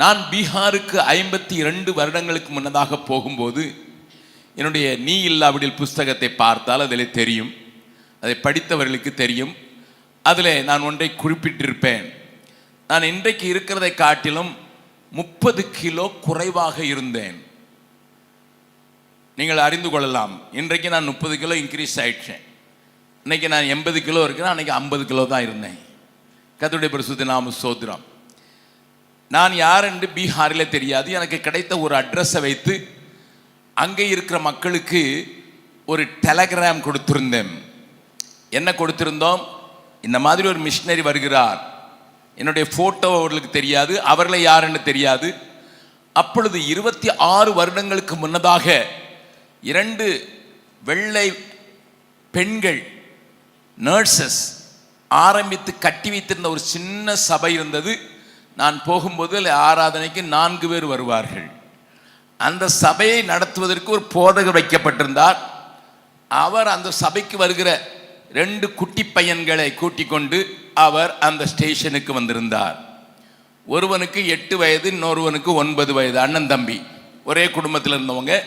நான் பீகாருக்கு ஐம்பத்தி இரண்டு வருடங்களுக்கு முன்னதாக போகும்போது என்னுடைய நீ இல்லாவிடில் புஸ்தகத்தை பார்த்தால் அதில் தெரியும். அதை படித்தவர்களுக்கு தெரியும். அதில் நான் ஒன்றை குறிப்பிட்டிருப்பேன். நான் இன்றைக்கு இருக்கிறதை காட்டிலும் முப்பது கிலோ குறைவாக இருந்தேன். நீங்கள் அறிந்து கொள்ளலாம். இன்றைக்கு நான் முப்பது கிலோ இன்க்ரீஸ் ஆயிடுச்சேன் இன்னைக்கு நான் எண்பது கிலோ இருக்கிறேன். அன்னைக்கு ஐம்பது கிலோ தான் இருந்தேன். கத்துடைய பரிசுத்த நாம சோத்திரம். நான் யார் என்று பீகாரில் தெரியாது. எனக்கு கிடைத்த ஒரு அட்ரஸை வைத்து அங்கே இருக்கிற மக்களுக்கு ஒரு டெலகிராம் கொடுத்துருந்தேன். என்ன கொடுத்திருந்தோம்? இந்த மாதிரி ஒரு மிஷினரி வருகிறார். என்னுடைய ஃபோட்டோ அவர்களுக்கு தெரியாது. அவர்களை யாருன்னு தெரியாது. அப்பொழுது இருபத்தி ஆறு வருடங்களுக்கு முன்னதாக இரண்டு வெள்ளை பெண்கள் நர்சஸ் ஆரம்பித்து கட்டி வைத்திருந்த ஒரு சின்ன சபை இருந்தது. நான் போகும்போது ஆராதனைக்கு நான்கு பேர் வருவார்கள். அந்த சபையை நடத்துவதற்கு ஒரு போதகர் வைக்கப்பட்டிருந்தார். அவர் அந்த சபைக்கு வருகிற ரெண்டு குட்டி பையன்களை கூட்டிக் கொண்டு அவர் அந்த ஸ்டேஷனுக்கு வந்திருந்தார். ஒருவனுக்கு எட்டு வயது இன்னொருவனுக்கு ஒன்பது வயது அண்ணன் தம்பி. ஒரே குடும்பத்தில் இருந்தவங்க.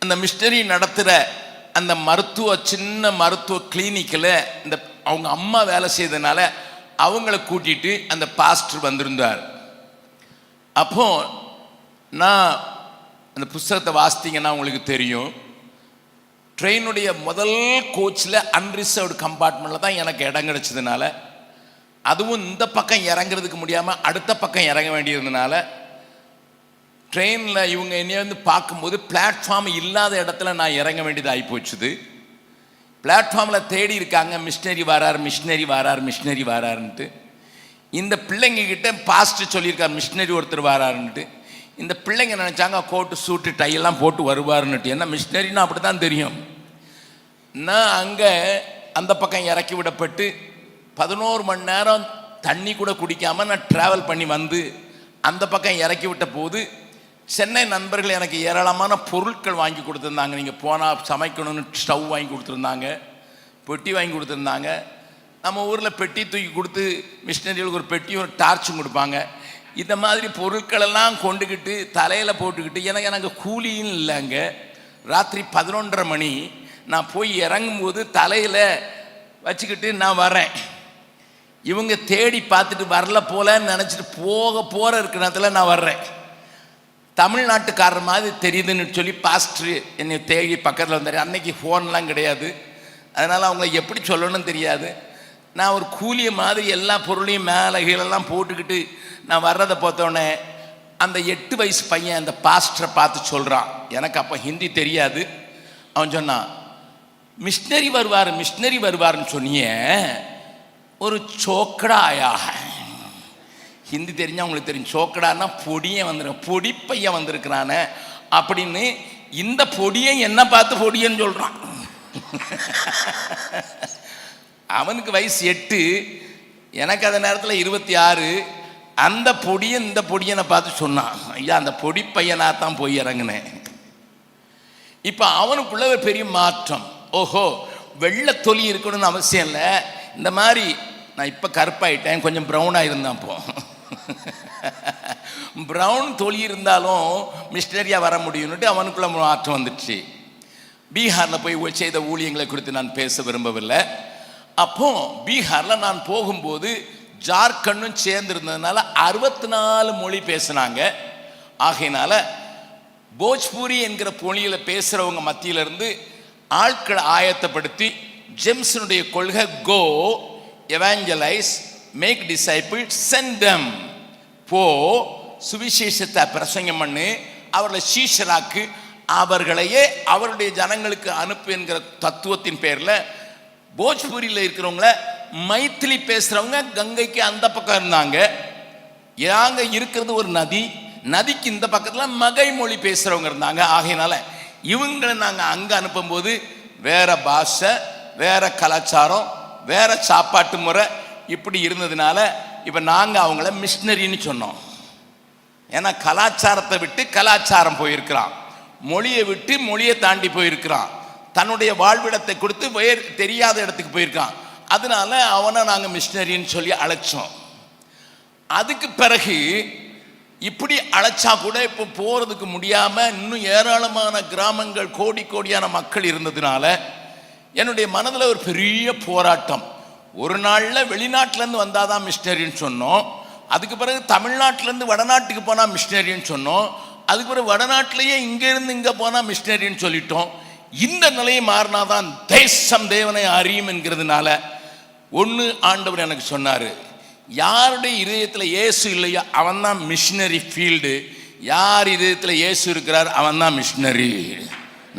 அந்த மிஸ்டரி நடத்துகிற அந்த மருத்துவ சின்ன மருத்துவ கிளினிக்கில் இந்த அவங்க அம்மா வேலை செய்ததுனால அவங்கள கூட்டிட்டு அந்த பாஸ்டர் வந்திருந்தார். அப்போ நான் அந்த புஸ்தகத்தை வாசித்தீங்கன்னா உங்களுக்கு தெரியும். ட்ரெயினுடைய முதல் கோச்சில் அன்ரிசர்வ்டு கம்பார்ட்மெண்ட்டில் தான் எனக்கு இடம் கிடச்சதுனால அதுவும் இந்த பக்கம் இறங்குறதுக்கு முடியாமல் அடுத்த பக்கம் இறங்க வேண்டியதுனால ட்ரெயினில் இவங்க என்னைய வந்து பார்க்கும்போது பிளாட்ஃபார்ம் இல்லாத இடத்துல நான் இறங்க வேண்டியது போச்சுது பிளாட்ஃபார்மில் தேடி இருக்காங்க. மிஷினரி வாரார் மிஷினரி வாரார் மிஷினரி வாராருன்ட்டு இந்த பிள்ளைங்க கிட்ட பாஸ்ட் சொல்லியிருக்கார். மிஷினரி ஒருத்தர் வாராருன்ட்டு இந்த பிள்ளைங்க நினச்சாங்க கோட்டு சூட்டு டையெல்லாம் போட்டு வருவாருன்னுட்டு. ஏன்னா மிஷினரின்னா அப்படி தான் தெரியும். நான் அங்கே அந்த பக்கம் இறக்கி விடப்பட்டு பதினோரு மணி நேரம் தண்ணி கூட குடிக்காமல் நான் ட்ராவல் பண்ணி வந்து அந்த பக்கம் இறக்கி விட்ட போது சென்னை நண்பர்கள் எனக்கு ஏராளமான பொருட்கள் வாங்கி கொடுத்துருந்தாங்க. நீங்கள் போனால் சமைக்கணும்னு ஸ்டவ் வாங்கி கொடுத்துருந்தாங்க. பெட்டி வாங்கி கொடுத்துருந்தாங்க. நம்ம ஊரில் பெட்டி தூக்கி கொடுத்து மிஷினரிகளுக்கு ஒரு பெட்டியும் ஒரு டார்ச்சும் கொடுப்பாங்க. இந்த மாதிரி பொருட்களெல்லாம் கொண்டுக்கிட்டு தலையில் போட்டுக்கிட்டு எனக்கு எனக்கு கூலியும் இல்லைங்க ராத்திரி பதினொன்றரை மணி நான் போய் இறங்கும்போது தலையில் வச்சுக்கிட்டு நான் வரேன் இவங்க தேடி பார்த்துட்டு வரல போலன்னு நினச்சிட்டு போக போகிற இருக்கிற நேரத்தில் நான் வர்றேன். தமிழ்நாட்டுக்காரர் மாதிரி தெரியுதுன்னு சொல்லி பாஸ்ட்ரு என்னை தேடி பக்கத்தில் வந்தார். அன்னைக்கு ஃபோன்லாம் கிடையாது. அதனால் அவங்கள எப்படி சொல்லணும்னு தெரியாது. நான் ஒரு கூலிய மாதிரி எல்லா பொருளையும் மேலே கீழெல்லாம் போட்டுக்கிட்டு நான் வர்றதை பார்த்தோன்னே அந்த எட்டு வயசு பையன் அந்த பாஸ்டரை பார்த்து சொல்கிறான் எனக்கு அப்போ ஹிந்தி தெரியாது. அவன் சொன்னான் மிஷினரி வருவார் மிஷினரி வருவார்னு சொன்னியே ஒரு சோக்கடா ஆயா ஹிந்தி தெரிஞ்சால் அவங்களுக்கு தெரியும். சோக்கடானா பொடியன் வந்துருக்கு பொடி பையன் வந்திருக்கிறானே. அப்படின்னு இந்த பொடியை என்ன பார்த்து பொடியன்னு சொல்கிறான் அவனுக்கு வயசு எட்டு. எனக்கு அந்த நேரத்தில் இருபத்தி ஆறு. அந்த பொடியன் இந்த பொடியனை பார்த்து சொன்னான். ஐயா அந்த பொடி பையனாக தான் போய் இறங்கினேன். இப்போ அவனுக்குள்ள ஒரு பெரிய மாற்றம். ஓஹோ வெள்ளை தொலி இருக்கணும்னு அவசியம் இல்லை. இந்த மாதிரி நான் இப்போ கருப்பாயிட்டேன். கொஞ்சம் ப்ரௌனாக இருந்தான் போ. ப்ரௌன் தொலி இருந்தாலும் மிஸ்டரியாக வர முடியும்னுட்டு அவனுக்குள்ள ஆற்றம் வந்துடுச்சு. பீகாரில் போய் செய்த ஊழியங்களை குறித்து நான் பேச விரும்பவில்லை. அப்போ பீகாரில் நான் போகும்போது ஜார்க்கண்டும் சேர்ந்துருந்ததுனால அறுபத்தி நாலு மொழி பேசுனாங்க. ஆகையினால போஜ்பூரி என்கிற மொழியில் பேசுகிறவங்க மத்தியிலிருந்து ஆட்களை ஆயத்தப்படுத்தி ஜெம்ஸனுடைய கொள்கை go evangelise make disciple send them போ சுவிசேஷத்தை பிரசங்கம் பண்ணு அவர்களை சீஷராக்கு அவர்களையே அவருடைய ஜனங்களுக்கு அனுப்பு என்கிற தத்துவத்தின் பேரில் போஜ்பூரியில் இருக்கிறவங்கள மைத்திலி பேசுகிறவங்க கங்கைக்கு அந்த பக்கம் இருந்தாங்க. ஏங்க இருக்கிறது ஒரு நதி. நதிக்கு இந்த பக்கத்தில் மகை மொழி பேசுகிறவங்க இருந்தாங்க. ஆகையினால இவங்களை நாங்கள் அங்கே அனுப்பும்போது வேற பாஷை வேற கலாச்சாரம் வேற சாப்பாட்டு முறை இப்படி இருந்ததுனால இப்போ நாங்கள் அவங்கள மிஷினரின்னு சொன்னோம். ஏன்னா கலாச்சாரத்தை விட்டு கலாச்சாரம் போயிருக்கிறான். மொழியை விட்டு மொழியை தாண்டி போயிருக்கிறான். தன்னுடைய வாழ்விடத்தை கொடுத்து வேறு தெரியாத இடத்துக்கு போயிருக்கான். அதனால அவனை நாங்கள் மிஷினரின்னு சொல்லி அழைச்சோம். அதுக்கு பிறகு இப்படி அழைச்சா கூட இப்போ போகிறதுக்கு முடியாமல் இன்னும் ஏராளமான கிராமங்கள் கோடி கோடியான மக்கள் இருந்ததுனால என்னுடைய மனதில் ஒரு பெரிய போராட்டம். ஒரு நாளில் வெளிநாட்டிலேருந்து வந்தால் தான் மிஷினரின்னு சொன்னோம். அதுக்கு பிறகு தமிழ்நாட்டிலேருந்து வடநாட்டுக்கு போனால் மிஷினரின்னு சொன்னோம். அதுக்கு பிறகு வடநாட்டிலேயே இங்கேருந்து இங்கே போனால் மிஷினரின்னு சொல்லிட்டோம். இந்த நிலையை மாறினாதான் தேசம் தேவனை அறியும் என்கிறதுனால ஒன்று ஆண்டவர் எனக்கு சொன்னார். யாருடைய இதயத்தில் இயேசு இல்லையோ அவன் தான் மிஷினரி ஃபீல்டு யார் இதயத்தில் இயேசு இருக்கிறார் அவன் தான் மிஷினரி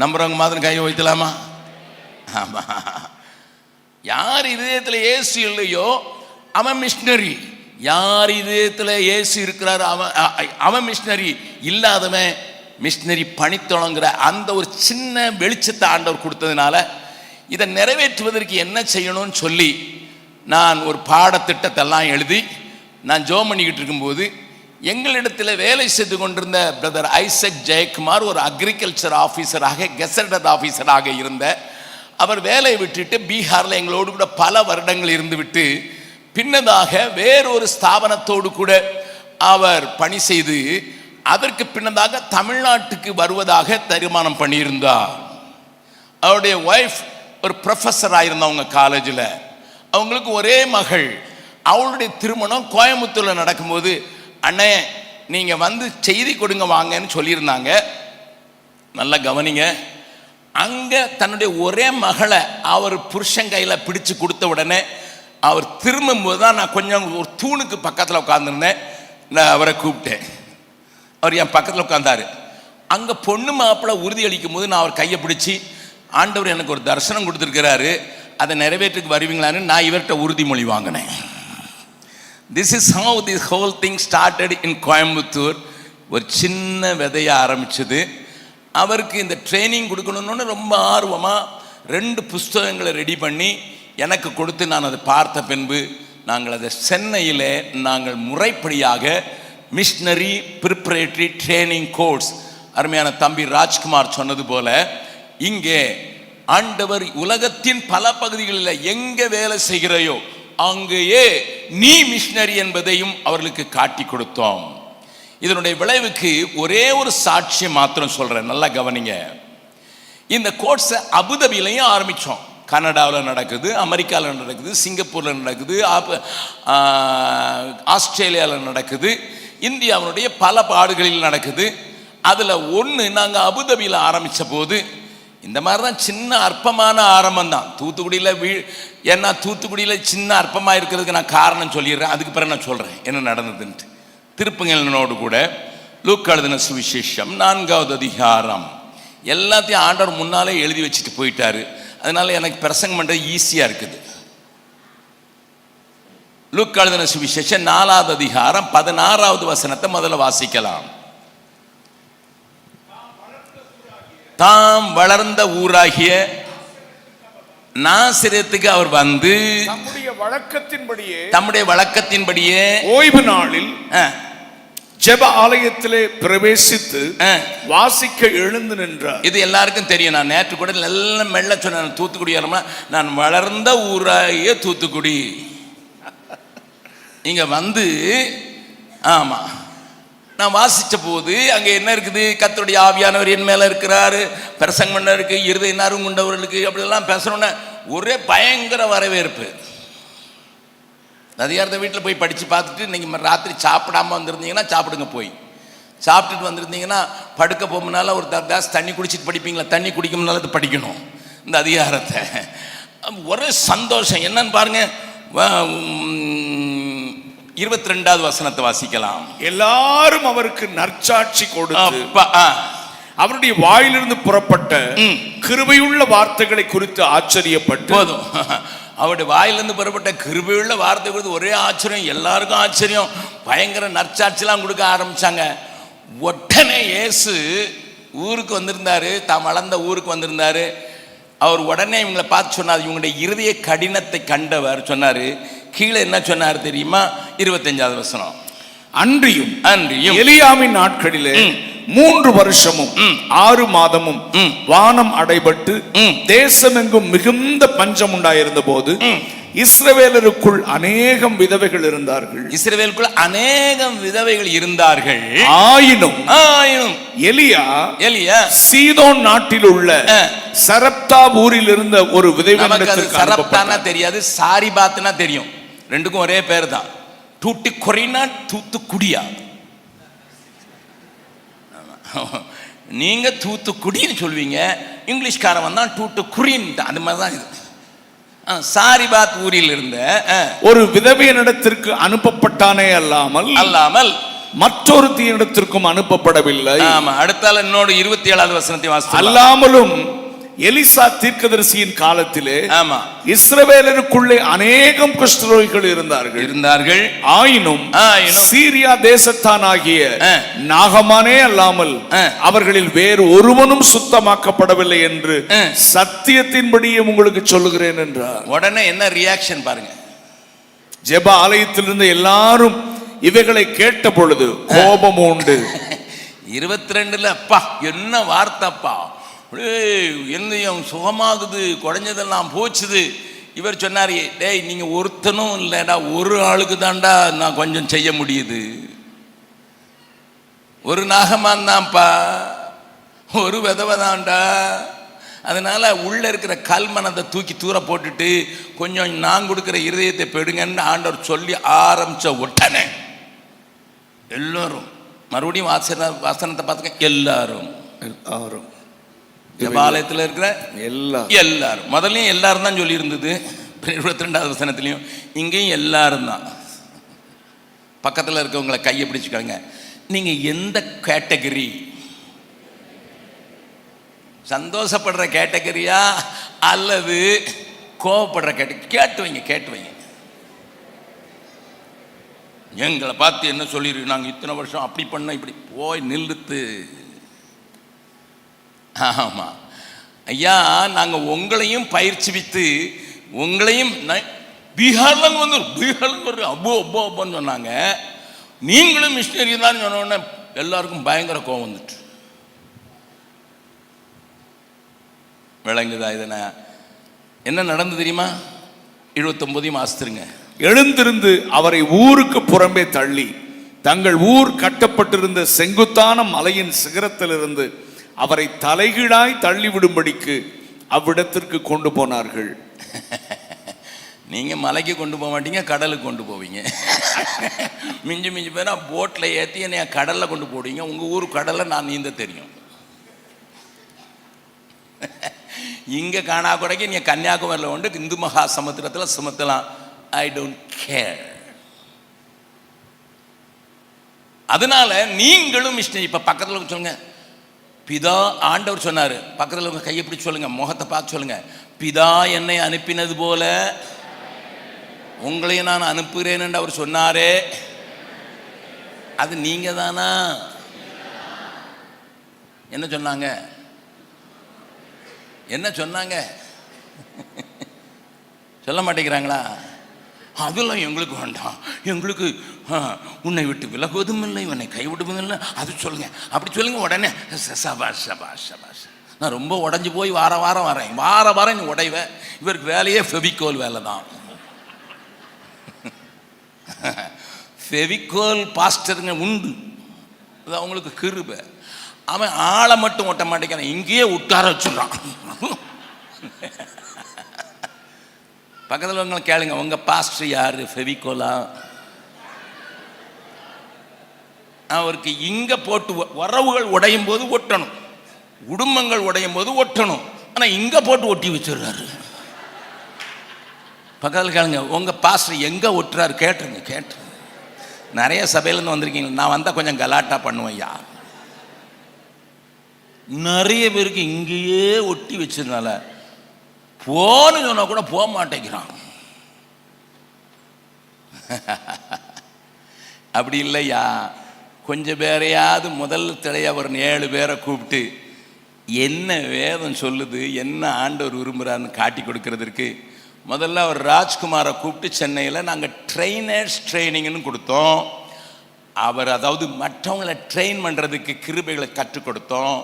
நம்புறவங்க மாதிரி கையை வைக்கலாமா? ஆமாம் யார் இதயத்தில் ஏசி இல்லையோ அவன் மிஷினரி யார் இதயத்தில் ஏசி இருக்கிறார் அவன் அவன் மிஷினரி இல்லாதவன் மிஷினரி பணித்தொழங்குற அந்த ஒரு சின்ன வெளிச்சத்தை ஆண்டவர் கொடுத்ததுனால இதை நிறைவேற்றுவதற்கு என்ன செய்யணும்னு சொல்லி நான் ஒரு பாடத்திட்டத்தெல்லாம் எழுதி நான் ஜோம் பண்ணிக்கிட்டு இருக்கும்போது எங்களிடத்தில் வேலை செய்து கொண்டிருந்த பிரதர் ஐசக் ஜெயக்குமார் ஒரு அக்ரிகல்ச்சர் ஆஃபீஸராக கெசட்டட் ஆஃபீஸராக இருந்த அவர் வேலையை விட்டுட்டு பீகாரில் எங்களோடு கூட பல வருடங்கள் இருந்துவிட்டு பின்னதாக வேறொரு ஸ்தாபனத்தோடு கூட அவர் பணி செய்து அதற்கு பின்னதாக தமிழ்நாட்டுக்கு வருவதாக தீர்மானம் பண்ணியிருந்தார். அவருடைய ஒய்ஃப் ஒரு ப்ரொஃபஸராக இருந்தவங்க காலேஜில் அவங்களுக்கு ஒரே மகள். அவளுடைய திருமணம் கோயம்புத்தூரில் நடக்கும்போது அண்ணே நீங்கள் வந்து செய்தி கொடுங்க வாங்கன்னு சொல்லியிருந்தாங்க. நல்லா கவனிங்க. அங்கே தன்னுடைய ஒரே மகளை அவர் புருஷன் கையில் பிடிச்சு கொடுத்த உடனே அவர் திரும்பும்போது தான் நான் கொஞ்சம் ஒரு தூணுக்கு பக்கத்தில் உட்காந்துருந்தேன் நான் அவரை கூப்பிட்டேன். அவர் என் பக்கத்தில் உட்காந்தாரு அங்கே பொண்ணு மாப்பிள்ளை உறுதி அளிக்கும் போது நான் அவர் கையை பிடிச்சி ஆண்டவர் எனக்கு ஒரு தரிசனம் கொடுத்துருக்கிறாரு. அதை நிறைவேற்றுக்கு வருவீங்களான்னு நான் இவர்கிட்ட உறுதிமொழி வாங்கினேன். This is how this whole thing started in Coimbatore ஒரு சின்ன விதைய ஆரம்பிச்சது. அவருக்கு இந்த ட்ரைனிங் கொடுக்கணும்னு ரொம்ப ஆர்வமாக ரெண்டு புஸ்தகங்களை ரெடி பண்ணி எனக்கு கொடுத்து நான் அதை பார்த்த பின்பு நாங்கள் அதை சென்னையில் நாங்கள் முறைப்படியாக மிஷினரி ப்ரிப்பரேட்டரி ட்ரைனிங் கோர்ஸ் அருமையான தம்பி ராஜ்குமார் சொன்னது போல இங்கே ஆண்டவர் உலகத்தின் பல பகுதிகளில் எங்கே வேலை செய்கிறையோ அங்கேயே நீ மிஷினரி என்பதையும் அவர்களுக்கு காட்டி கொடுத்தோம். இதனுடைய விளைவுக்கு ஒரே ஒரு சாட்சியம் மாத்திரம் சொல்கிறேன் நல்லா கவனிங்க. இந்த கோர்ஸை அபுதபிலையும் ஆரம்பித்தோம் கனடாவில் நடக்குது அமெரிக்காவில் நடக்குது சிங்கப்பூரில் நடக்குது ஆப்- ஆஸ்திரேலியாவில் நடக்குது இந்தியாவினுடைய பல பாடுகளில் நடக்குது. அதில் ஒன்று நாங்கள் அபுதபியில் ஆரம்பித்த போது இந்த மாதிரி தான் சின்ன அற்பமான ஆரம்பம் தான். தூத்துக்குடியில் வீ ஏன்னா தூத்துக்குடியில் சின்ன அற்பமாக இருக்கிறதுக்கு நான் காரணம் சொல்லிடுறேன். அதுக்கு பிறகு நான் சொல்கிறேன் என்ன நடந்ததுன்ட்டு. திருப்பங்கலனோடு கூட லூக் எழுதின சுவிசேஷம் நான்காவது அதிகாரம். எல்லாத்தையும் ஆண்டவர் முன்னாலே எழுதி வச்சுட்டு போயிட்டாரு. அதனால எனக்கு பிரசங்கம் பண்ணுறது ஈஸியாக இருக்குது. லூக் எழுதின சுவிசேஷம் நாலாவது அதிகாரம் பதினாறாவது வசனத்தை முதல்ல வாசிக்கலாம். தாம் வளர்ந்த ஊராகிய நாசிரியத்துக்கு அவர் வந்து நம்முடைய வழக்கத்தின்படியே தம்முடைய வழக்கத்தின்படியே ஓய்வு நாளில் ஜெப ஆலயத்திலே பிரவேசித்து வாசிக்க எழுந்து நின்றார். இது எல்லாருக்கும் தெரியும். நான் நேற்று கூட எல்லாம் மெல்ல சொன்னேன். தூத்துக்குடி நான் வளர்ந்த ஊராகிய தூத்துக்குடி. இங்க வந்து ஆமா. நான் வாசித்த போது அங்கே என்ன இருக்குது? கத்தருடைய ஆவியானவர் என் மேலே இருக்கிறாரு. பிரசங்க மன்னருக்கு இருதய நறும் கொண்டவர்களுக்கு அப்படிலாம் பேசுகிறோன்னே ஒரே பயங்கர வரவேற்பு. அதிகாரத்தை வீட்டில் போய் படித்து பார்த்துட்டு நீங்கள் ராத்திரி சாப்பிடாம வந்திருந்தீங்கன்னா சாப்பிடுங்க போய். சாப்பிட்டுட்டு வந்திருந்தீங்கன்னா படுக்க போகும்னால ஒரு தாஸ் தண்ணி குடிச்சிட்டு படிப்பீங்களா? தண்ணி குடிக்கும்னால அது படிக்கணும். இந்த அதிகாரத்தை. ஒரே சந்தோஷம். என்னன்னு பாருங்கள் இருபத்தி ரெண்டாவது வசனத்தை வாசிக்கலாம். எல்லாரும் அவருக்கு நற்சாட்சி கொடுத்து அவருடைய வாயிலிருந்து புறப்பட்ட. கிருபையுள்ள வார்த்தைகளை குறித்து ஆச்சரியப்பட்டு போதும். அவருடைய வாயிலிருந்து பெறப்பட்ட கிருபையுள்ள வார்த்தை கொடுத்து ஒரே ஆச்சரியம் எல்லாருக்கும் ஆச்சரியம். பயங்கர நற்சாட்சிலாம் கொடுக்க ஆரம்பிச்சாங்க. உடனே இயேசு ஊருக்கு வந்திருந்தாரு. தாம் வளர்ந்த ஊருக்கு வந்திருந்தாரு. அவர் உடனே இவங்களை பார்த்து சொன்னார் இவங்களுடைய இருதய கடினத்தை கண்டவர். சொன்னாரு கீழே என்ன சொன்னார் தெரியுமா? இருபத்தஞ்சாவது வசனம். அன்றியும் அன்றியும் எலியாவின் நாட்களிலே. மூன்று வருஷமும். ஆறு மாதமும். வானம் அடைபட்டு. தேசமெங்கும் மிகுந்த பஞ்சம் உண்டாயிருந்த போது. இஸ்ரவேலருக்குள் அநேகம் விதவைகள் இருந்தார்கள் இஸ்ரவேலுக்குள்ள அநேகம் விதவைகள் இருந்தார்கள் ஆயினும் ஆயினும் எலியா எலியா சீதோன் நாட்டில் உள்ள. சரப்தா ஊரில் இருந்த ஒரு விதவையிடத்திற்கு சரப்தானா. தெரியாது சாரி பாத்துனா தெரியும் ரெண்டுக்கும் ஒரே பேர் தான் தூட்டி கொரினா தூத்துக்குடியா ஆமா. நீங்க தூத்துக்குடின்னு சொல்வீங்க இங்கிலீஷ்காரன் வந்தான் தூட்டு குறின் அந்த மாதிரி தான் இது சாரிபாத் ஊரில் இருந்த ஒரு விதவையனிடத்திற்கு அனுப்பப்பட்டானே அல்லாமல் அல்லாமல். மற்றொரு தீனிடத்திற்கும் அனுப்பப்படவில்லை. ஆமா அடுத்தால இன்னொரு இருபத்தி ஏழாவது வசனத்தை வாசித்து அல்லாமலும் எலிசா தீர்க்கதரிசியின் காலத்திலே ஆமா. இஸ்ரவேலருக்குள்ளே அநேகம் குஷ்டரோகிகள் இருந்தார்கள். இருந்தார்கள். ஆயினும் சீரியா தேசத்தானாகிய. நாகமானே அல்லாமல். அவர்களில் வேறு ஒருவனும் சுத்தமாக்கப்படவில்லை என்று. சத்தியத்தின்படியே உங்களுக்கு சொல்லுகிறேன் என்றார். உடனே என்ன ரியாக்ஷன் பாருங்க. ஜெப ஆலயத்திலிருந்து எல்லாரும் இவைகளை கேட்ட பொழுது கோபம் உண்டு. இருபத்தி ரெண்டுல அப்பா என்ன வார்த்தைப்பா? அப்படியே என்னையும் சுகமாகுது குறைஞ்சதெல்லாம் போச்சுது. இவர் சொன்னார் டேய் நீங்கள் ஒருத்தனும் இல்லைடா ஒரு ஆளுக்கு தான்டா நான் கொஞ்சம் செய்ய முடியுது. ஒரு நாகமான் தான்ப்பா ஒரு விதவை தான்டா. அதனால் உள்ளே இருக்கிற கல்மனத்தை தூக்கி தூர போட்டுட்டு கொஞ்சம் நான் கொடுக்குற இருதயத்தை பெடுங்கன்னு ஆண்டவர் சொல்லி ஆரம்பித்த உடனே எல்லோரும் மறுபடியும் வாசன வாசனத்தை பார்த்துக்க எல்லாரும் எல்லாரும். ஜபாலயத்தில் இருக்கிற எல்லாரும். எல்லாரும். முதல்லையும் எல்லாரும் தான் சொல்லி இருந்தது இருபத்தி ரெண்டாவது வசனத்துலையும் இங்கேயும் எல்லாரும் தான். பக்கத்தில் இருக்கவங்களை கையை பிடிச்சுக்கோங்க நீங்க எந்த கேட்டகரி? சந்தோஷப்படுற கேட்டகரியா அல்லது கோவப்படுற கேட்ட கேட்டு வைங்க கேட்டு வைங்க. எங்களை பார்த்து என்ன சொல்லிருக்கு நாங்கள் இத்தனை வருஷம் அப்படி பண்ண இப்படி போய் நிறுத்து ஆமாம் ஐயா நாங்கள் உங்களையும் பயிற்சி வித்து உங்களையும் ந- பீகார்ல வந்து பீகார்ல ஒரு அப்போ அப்போ அப்போன்னு சொன்னாங்க. நீங்களும் மிஷினரி தான் சொன்னோடனே எல்லாருக்கும் பயங்கர கோவம் வந்துட்டு. விளங்குதா இதனை என்ன நடந்து தெரியுமா? எழுபத்தொன்பதையும் ஆஸ்திருங்க எழுந்திருந்து அவரை ஊருக்கு புறம்பே தள்ளி தங்கள் ஊர் கட்டப்பட்டிருந்த செங்குத்தான மலையின் சிகரத்திலிருந்து அவரை தலைகீழாய் தள்ளிவிடும்படிக்கு அவ்விடத்திற்கு கொண்டு போனார்கள். நீங்கள் மலைக்கு கொண்டு போக மாட்டீங்க கடலுக்கு கொண்டு போவீங்க. மிஞ்சி மிஞ்சி பேரா போட்டில் ஏற்றி என்னை கடலில் கொண்டு போடுவீங்க. உங்கள் ஊர் கடலை நான் நீந்த தெரியும். இங்கே காணா நீங்கள் கன்னியாகுமரியில் கொண்டு இந்து மகா சமுத்திரத்தில் சுமத்தலாம். ஐ டோன்ட் கேர் அதனால நீங்களும் இஷ்டம் இப்போ பக்கத்தில் சொல்லுங்கள் பிதா ஆண்டவர் சொன்னார். பக்கத்தில் உங்க கையை பிடிச்சி சொல்லுங்க முகத்தை பார்த்து சொல்லுங்க. பிதா என்னை அனுப்பினது போல உங்களையும் நான் அனுப்புகிறேன் என்று அவர் சொன்னாரே. அது நீங்க தானா? என்ன சொன்னாங்க? என்ன சொன்னாங்க? சொல்ல மாட்டேங்கிறாங்களா? அதெல்லாம் எங்களுக்கு வேண்டாம். எங்களுக்கு உன்னை விட்டு விலகுவதும் இல்லை உன்னை கைவிடுவதும் இல்லை. அது சொல்லுங்க. அப்படி சொல்லுங்க உடனே சபாஷ் சபாஷ் சபாஷ் நான் ரொம்ப உடஞ்சி போய் வார வாரம் வரேன். வார வாரம் நீ உடைவ. இவருக்கு வேலையே ஃபெவிகோல் வேலை தான். ஃபெவிகோல் பாஸ்டருங்க உண்டு. அது அவங்களுக்கு கிருபை. அவன் ஆளை மட்டும் ஒட்ட மாட்டேங்கிறான். இங்கேயே உட்கார வச்சுடுறான். பக்கத்தில் உங்களை கேளுங்க உங்கள் பாஸ்டர் யார்? ஃபெவிகோலா அவருக்கு இங்கே போட்டு உறவுகள் உடையும் போது ஒட்டணும். குடும்பங்கள் உடையும் போது ஒட்டணும். ஆனால் இங்கே போட்டு ஒட்டி வச்சிடுறாரு. பக்கத்தில் கேளுங்க உங்கள் பாஸ்டர் எங்கே ஒட்டுறாரு? கேட்டுருங்க கேட்டுருங்க. நிறைய சபையிலேருந்து வந்திருக்கீங்க. நான் வந்தால் கொஞ்சம் கலாட்டா பண்ணுவேன் ஐயா. நிறைய பேருக்கு இங்கேயே ஒட்டி வச்சதுனால போன்னு சொன்னால் கூட போக மாட்டேங்கிறான். அப்படி இல்லையா? கொஞ்சம் பேரையாவது முதல் திரைய ஒரு ஏழு பேரை கூப்பிட்டு என்ன வேதம் சொல்லுது? என்ன ஆண்டவர் விரும்புகிறான்னு காட்டி கொடுக்கறதுக்கு? முதல்ல அவர் ராஜ்குமாரை கூப்பிட்டு சென்னையில் நாங்கள் ட்ரெயினர்ஸ் ட்ரைனிங்னு கொடுத்தோம். அவர் அதாவது மற்றவங்கள ட்ரெயின் பண்ணுறதுக்கு கிருபைகளை கற்றுக் கொடுத்தோம்.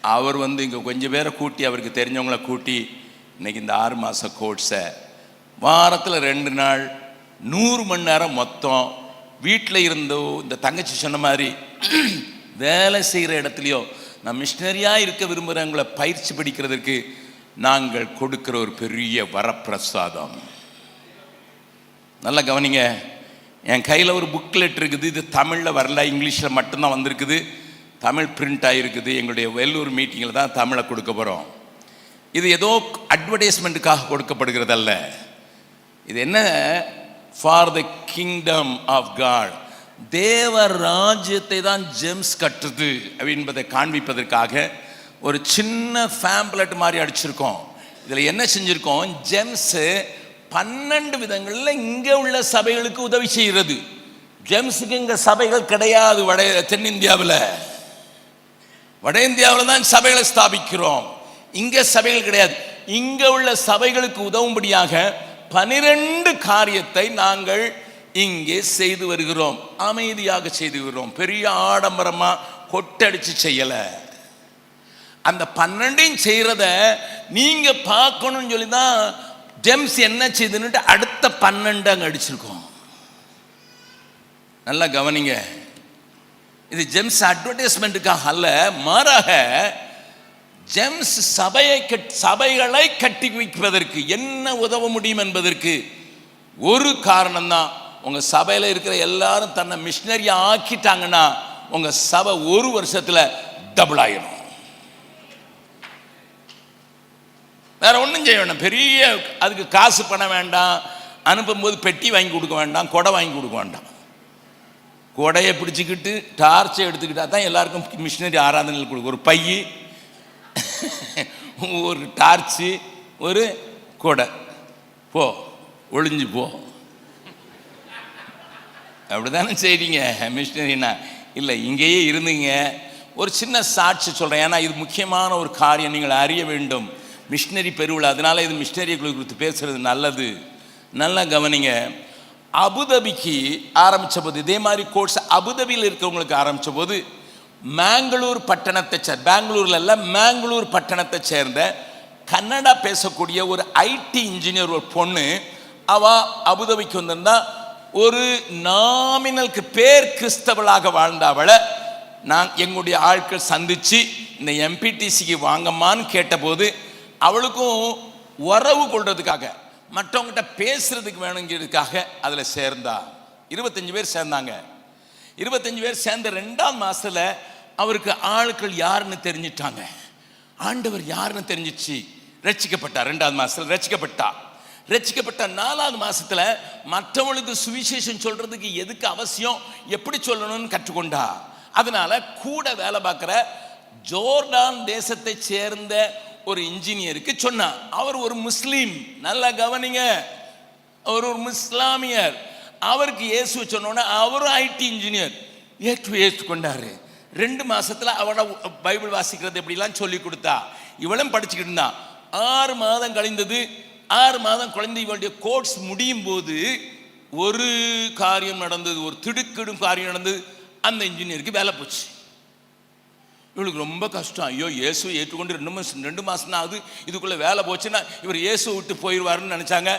அவர் வந்து இங்கே கொஞ்சம் பேரை கூட்டி அவருக்கு தெரிஞ்சவங்கள கூட்டி இன்னைக்கு இந்த ஆறு மாத கோர்ஸை வாரத்தில் ரெண்டு நாள் நூறு மணி நேரம் மொத்தம் வீட்டில் இருந்தோ இந்த தங்கச்சி சொன்ன மாதிரி வேலை செய்கிற இடத்துலையோ நான் மிஷினரியாக இருக்க விரும்புகிறவங்களை பயிற்சி படிக்கிறதுக்கு நாங்கள் கொடுக்குற ஒரு பெரிய வரப்பிரசாதம். நல்லா கவனிங்க என் கையில் ஒரு புக்லெட் இருக்குது இது தமிழில் வரல இங்கிலீஷில் மட்டும்தான் வந்திருக்குது தமிழ் பிரிண்ட் ஆகிருக்குது எங்களுடைய வெள்ளூர் மீட்டிங்கில் தான் தமிழை கொடுக்க போகிறோம் இது ஏதோ அட்வர்டைஸ்மெண்ட்டுக்காக கொடுக்கப்படுகிறதல்ல. இது என்ன? For the kingdom of God தேவ ராஜ்யத்தை தான் ஜெம்ஸ் கட்டுது என்பதை காண்பிப்பதற்காக ஒரு சின்ன ஃபேம்ப்லெட் மாதிரி அடிச்சிருக்கோம். இதில் என்ன செஞ்சுருக்கோம்? ஜெம்ஸு பன்னெண்டு விதங்களில் இங்கே உள்ள சபைகளுக்கு உதவி செய்கிறது ஜெம்ஸுக்கு இங்கே சபைகள் கிடையாது வட தென்னிந்தியாவில். வட இந்தியாவில் தான் சபைகளை ஸ்தாபிக்கிறோம். இங்கே சபைகள் கிடையாது. இங்கே உள்ள சபைகளுக்கு உதவும்படியாக பனிரெண்டு காரியத்தை நாங்கள் இங்கே செய்து வருகிறோம். அமைதியாக செய்து வருகிறோம். பெரிய ஆடம்பரமா கொட்டடிச்சு செய்யலை. அந்த பன்னெண்டையும் செய்கிறத நீங்க பார்க்கணும்னு சொல்லி தான் ஜெம்ஸ் என்ன செய்துன்னுட்டு அடுத்த பன்னெண்டு அங்கே அடிச்சிருக்கோம். நல்லா கவனிங்க. இது ஜெம்ஸ் அட்வர்டைஸ்மெண்ட்டுக்காக அல்ல மாறாக ஜெம்ஸ் சபையை சபைகளை கட்டி வைப்பதற்கு என்ன உதவ முடியும் என்பதற்கு ஒரு காரணம் தான் உங்கள் சபையில் இருக்கிற எல்லாரும் தன்னை மிஷினரியை ஆக்கிட்டாங்கன்னா உங்கள் சபை ஒரு வருஷத்தில் டபுள் ஆயிரும். வேற ஒன்றும் செய்ய வேண்டாம். பெரிய அதுக்கு காசு பண்ண வேண்டாம். அனுப்பும்போது பெட்டி வாங்கி கொடுக்க வேண்டாம். கொடை வாங்கி கொடுக்க வேண்டாம். கொடையை பிடிச்சிக்கிட்டு டார்ச்சை எடுத்துக்கிட்டா தான் எல்லாருக்கும் மிஷினரி ஆராதனைகள் கொடுக்கும். ஒரு பையை ஒரு டார்ச்சு ஒரு கொடை. போ ஒளிஞ்சு போ. அப்படிதானே செய்றீங்க மிஷினரினா? இல்லை இங்கேயே இருந்தீங்க. ஒரு சின்ன சாட்சி சொல்கிறேன் ஏன்னா இது முக்கியமான ஒரு காரியம். நீங்கள் அறிய வேண்டும். மிஷினரி பெருவிழா அதனால இது மிஷினரிகளை குறித்து பேசுறது நல்லது. நல்லா கவனிங்க. அபுதாபிக்கு ஆரம்பித்த போது இதே மாதிரி கோர்ஸ் அபுதபியில் இருக்கிறவங்களுக்கு ஆரம்பித்த போது மேங்களூர் பட்டணத்தை சேர் பெங்களூர்ல இல்ல மேங்களூர் பட்டணத்தை சேர்ந்த கன்னடா பேசக்கூடிய ஒரு ஐடி இன்ஜினியர் ஒரு பொண்ணு அவ அபுதவிக்கு வந்திருந்தா ஒரு நாமினலுக்கு பேர் கிறிஸ்தவளாக வாழ்ந்த அவளை நான் எங்களுடைய ஆட்கள் சந்திச்சு இந்த எம்பிடிசிக்கு வாங்கம்மான்னு கேட்டபோது அவளுக்கும் உறவு கொள்றதுக்காக மற்றவங்ககிட்ட பேசுறதுக்கு வேணுங்கிறதுக்காக அதில் சேர்ந்தா. இருபத்தஞ்சு பேர் சேர்ந்தாங்க. இருபத்தஞ்சு பேர் சேர்ந்த ரெண்டாம் மாசத்துல அவருக்கு ஆட்கள் யாருன்னு தெரிஞ்சிட்டாங்க. ஆண்டவர் யாருன்னு தெரிஞ்சிச்சு? ரட்சிக்கப்பட்டா ரெண்டாவது மாதத்தில் ரட்சிக்கப்பட்டா. ரட்சிக்கப்பட்ட நாலாவது மாதத்தில் மற்றவங்களுக்கு சுவிசேஷம் சொல்கிறதுக்கு எதுக்கு அவசியம்? எப்படி சொல்லணும்னு கற்றுக்கொண்டா. அதனால் கூட வேலை பார்க்குற ஜோர்டான் தேசத்தை சேர்ந்த ஒரு இன்ஜினியருக்கு சொன்னார் அவர் ஒரு முஸ்லீம். நல்லா கவனிங்க. அவர் ஒரு முஸ்லாமியர் அவருக்கு இயேசு சொன்னோன்னே அவரும் ஐடி இன்ஜினியர். ஏற்று ஏற்றுக்கொண்டாரு. ரெண்டு மாதத்தில் அவளை பைபிள் வாசிக்கிறது எப்படிலாம் சொல்லி கொடுத்தா? இவளும் படிச்சுக்கிட்டு இருந்தான் ஆறு மாதம் கழிந்தது ஆறு மாதம் குழந்தை இவளுடைய கோர்ஸ் முடியும் போது ஒரு காரியம் நடந்தது ஒரு திடுக்கிடும் காரியம் நடந்தது அந்த இன்ஜினியருக்கு வேலை போச்சு. இவளுக்கு ரொம்ப கஷ்டம். ஐயோ இயேசு ஏற்றுக்கொண்டு ரெண்டு மாதம் ரெண்டு மாதம் தான் ஆகுது. இதுக்குள்ளே வேலை போச்சுன்னா இவர் இயேசு விட்டு போயிடுவாருன்னு நினச்சாங்க.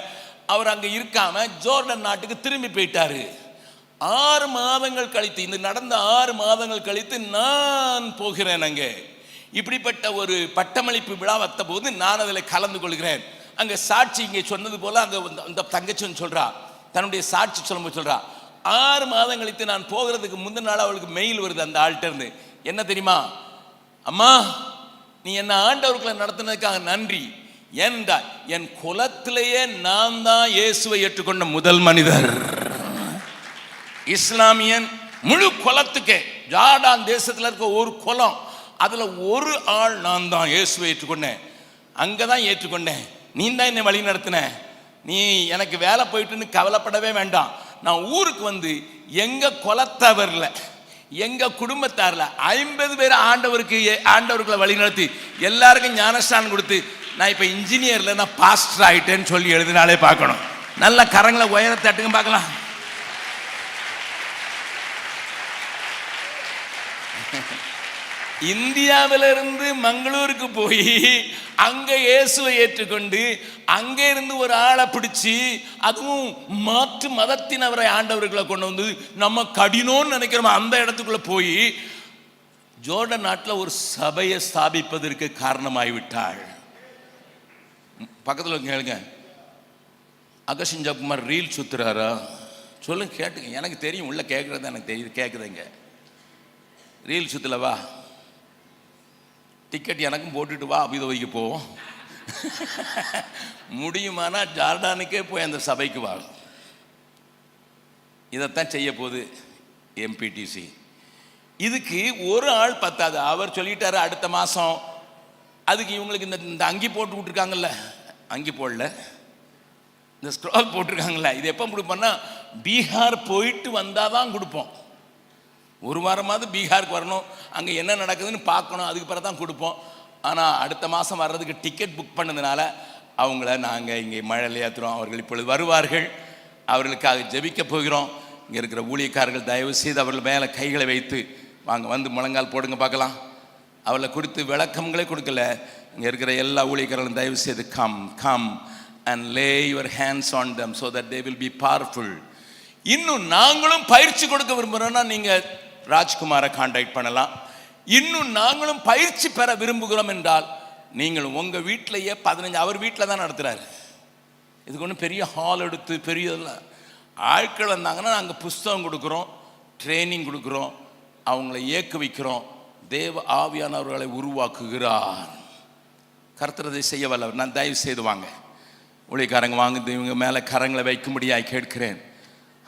அவர் அங்கே இருக்காமல் ஜோர்டன் நாட்டுக்கு திரும்பி போயிட்டாரு. ஆறு மாதங்கள் கழித்து இந்த நடந்த ஆறு மாதங்கள் கழித்து நான் போகிறேன் அங்கே. இப்படிப்பட்ட ஒரு பட்டமளிப்பு விழா வந்த போது நான் அதில் கலந்து கொள்கிறேன். அங்கே சாட்சி இங்கே சொன்னது போல அங்கே அந்த தங்கச்சின்னு சொல்கிறா தன்னுடைய சாட்சி சொல்லும்போது சொல்கிறா ஆறு மாதம் கழித்து நான் போகிறதுக்கு முந்தின நாள் அவளுக்கு மெயில் வருது அந்த ஆள்கிட்ட இருந்து. என்ன தெரியுமா? அம்மா நீ என்ன ஆண்டவர்களை நடத்தினதுக்காக நன்றி. ஏனென்றால் என் குலத்திலேயே நான் தான் இயேசுவை ஏற்றுக்கொண்ட முதல் மனிதர். இஸ்லாமியன் முழு குலத்துக்கே ஜார்டான் தேசத்தில் இருக்க ஒரு குலம் அதில் ஒரு ஆள் நான் தான் இயேசுவை ஏற்றுக்கொண்டேன். அங்கே தான் ஏற்றுக்கொண்டேன். நீ தான் என்னை வழி நடத்தின. நீ எனக்கு வேலை போயிட்டுன்னு கவலைப்படவே வேண்டாம். நான் ஊருக்கு வந்து எங்கள் குலத்தவர்ல எங்கள் குடும்பத்தார்ல ஐம்பது பேர் ஆண்டவருக்கு ஆண்டவர்களை வழிநடத்தி எல்லாருக்கும் ஞானஸ்தானம் கொடுத்து நான் இப்போ இன்ஜினியரில் நான் பாஸ்டர் ஆகிட்டேன்னு சொல்லி எழுதினாலே பார்க்கணும். நல்ல கரங்களை உயர தட்டுங்க பார்க்கலாம். இந்தியாவிலிருந்து மங்களூருக்கு போய் அங்க இயேசுவை ஏற்றுக்கொண்டு அங்கே இருந்து ஒரு ஆளை பிடிச்சி அதுவும் மாற்று மதத்தினவரை ஆண்டவர்களை கொண்டு வந்து நம்ம கடினோன்னு நினைக்கிறோம் அந்த இடத்துக்குள்ள போய் ஜோர்டன் நாட்டில் ஒரு சபையை ஸ்தாபிப்பதற்கு காரணமாகிவிட்டாள் பக்கத்தில் கேளுங்க. அகஷன் ஜப்குமார் ரீல் சுத்துறாரா? சொல்லுங்க கேட்டுங்க எனக்கு தெரியும் உள்ள கேட்குறது எனக்கு தெரியுது கேட்குதுங்க ரீல் சுத்தில் வா. டிக்கெட் எனக்கும் போட்டுட்டு வா அபிதவைக்கு போவோம். முடியுமானா ஜார்டானுக்கே போய் அந்த சபைக்கு வா. இதைத்தான் செய்ய போகுது எம்பிடிசி இதுக்கு ஒரு ஆள் பத்தாது. அவர் சொல்லிட்டாரு அடுத்த மாதம் அதுக்கு இவங்களுக்கு இந்த இந்த அங்கி போட்டு விட்ருக்காங்கல்ல அங்கி போடல. இந்த ஸ்க்ரால் போட்டிருக்காங்களே இது எப்போ கொடுப்போம்னா பீகார் போயிட்டு வந்தால் தான் கொடுப்போம். ஒரு வாரமாவது பீகாருக்கு வரணும். அங்கே என்ன நடக்குதுன்னு பார்க்கணும். அதுக்கு பிறகு தான் கொடுப்போம். ஆனால் அடுத்த மாதம் வர்றதுக்கு டிக்கெட் புக் பண்ணதுனால அவங்கள நாங்கள் இங்கே மழையில் ஏற்றுறோம் அவர்கள் இப்பொழுது வருவார்கள். அவர்களுக்காக ஜெபிக்க போகிறோம். இங்கே இருக்கிற ஊழியக்காரர்கள் தயவு செய்து அவர்கள் மேலே கைகளை வைத்து வாங்க வந்து முழங்கால் போடுங்க பார்க்கலாம். அவளை குறித்து விளக்கங்களே கொடுக்கல. இங்கே இருக்கிற எல்லா ஊழியக்காரர்களும் தயவு செய்து come come and lay your hands on them so that they will be powerful இன்னும் நாங்களும் பயிற்சி கொடுக்க விரும்புகிறோன்னா நீங்கள் ராஜ்குமாரை கான்டாக்ட் பண்ணலாம். இன்னும் நாங்களும் பயிற்சி பெற விரும்புகிறோம் என்றால் நீங்கள் உங்கள் வீட்டிலேயே பதினஞ்சு அவர் வீட்டில் தான் நடத்துகிறாரு இதுக்கு ஒன்றும் பெரிய ஹால் எடுத்து பெரிய இதெல்லாம் ஆட்கள் வந்தாங்கன்னா நாங்கள் புஸ்தகம் கொடுக்குறோம் ட்ரைனிங் கொடுக்குறோம் அவங்கள இயக்க வைக்கிறோம். தேவ ஆவியானவர்களை உருவாக்குகிறார். கர்த்தரதை செய்ய வல்லவர். நான் தயவு செய்து வாங்க. ஊழியக்காரங்க வாங்க இவங்க மேலே கரங்களை வைக்கும்படியாக கேட்கிறேன்.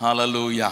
ஹலலூயா